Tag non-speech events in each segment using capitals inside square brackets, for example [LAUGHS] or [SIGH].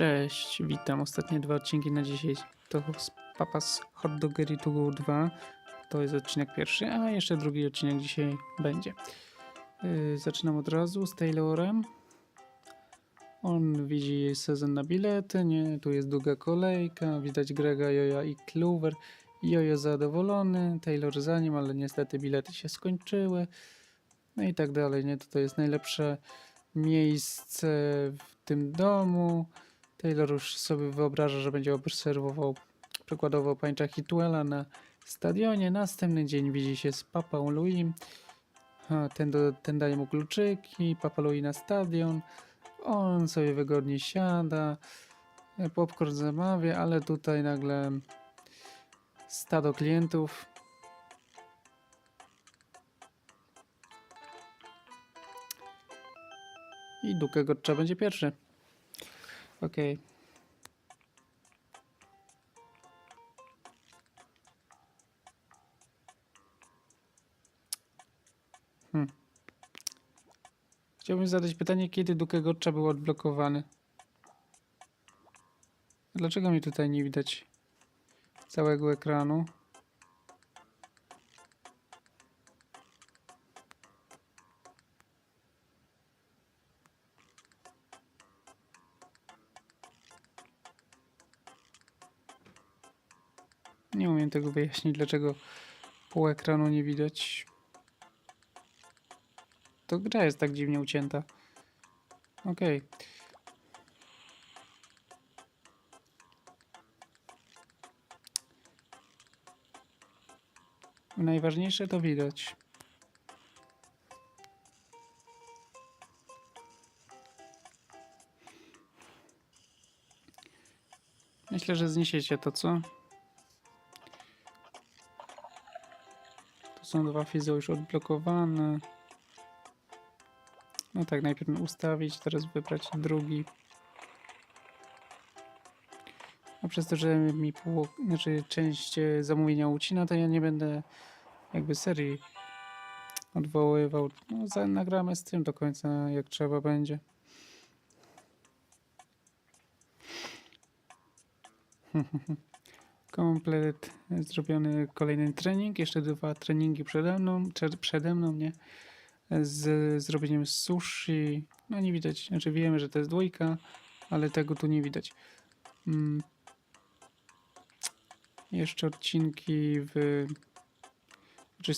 Cześć, witam. Ostatnie dwa odcinki na dzisiaj to Papas Hot Doggery To Go 2. To jest odcinek pierwszy, a jeszcze drugi odcinek dzisiaj będzie. Yy, zaczynam od razu z Taylorem. On widzi sezon na bilety, nie? Tu jest długa kolejka, widać Grega, Joja i Clover. Jojo zadowolony, Taylor za nim, ale niestety bilety się skończyły. No i tak dalej, nie? To jest najlepsze miejsce w tym domu. Taylor już sobie wyobraża, że będzie obserwował przykładowo pańcza Hitwella na stadionie. Następny dzień widzi się z papą Louis. Ten, do, ten daje mu kluczyki, papa Louis na stadion. On sobie wygodnie siada, e, popcorn zamawia, ale tutaj nagle stado klientów. I Duke Gotcha będzie pierwszy. Okej. Hmm. Chciałbym zadać pytanie, kiedy Duke Gotcha był odblokowany? Dlaczego mi tutaj nie widać całego ekranu? Nie umiem tego wyjaśnić, dlaczego pół ekranu nie widać. To gra jest tak dziwnie ucięta. Okej. Najważniejsze to widać. Myślę, że zniesiecie to, co? Są dwa fizy już odblokowane. No tak, najpierw ustawić, teraz wybrać drugi. A przez to, że mi pół, znaczy część e, zamówienia ucina, to ja nie będę jakby serii odwoływał. No, nagramy z tym do końca, jak trzeba będzie. [LAUGHS] Komplet zrobiony kolejny trening, jeszcze dwa treningi przede mną, przede mną, nie? Z zrobieniem sushi. No nie widać, znaczy wiemy, że to jest dwójka, ale tego tu nie widać. Mm. Jeszcze odcinki w. Znaczy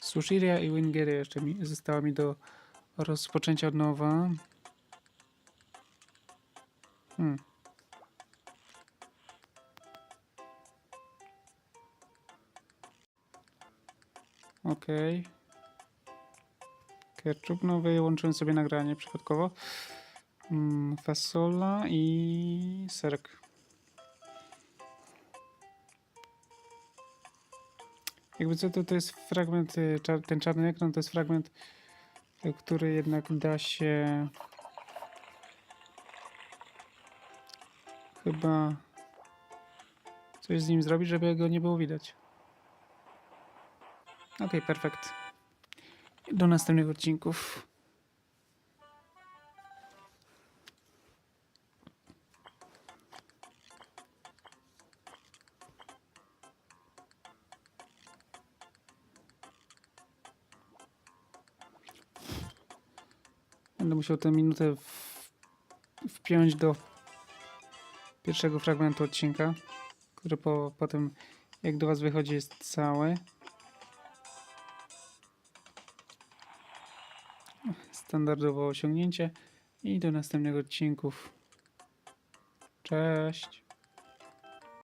Sushiria i Wingeria jeszcze mi została mi do rozpoczęcia od nowa. Hmm. Okej. Ketchup, no wyłączyłem sobie nagranie przypadkowo. Mm, fasola i serek. Jakby co to, to jest fragment, y, ten czarny ekran to jest fragment, y, który jednak da się chyba coś z nim zrobić, żeby go nie było widać. Okej, perfekt. Do następnych odcinków. Będę musiał tę minutę wpiąć do pierwszego fragmentu odcinka, który po, potem, jak do Was wychodzi, jest cały. Standardowe osiągnięcie i do następnych odcinków. Cześć!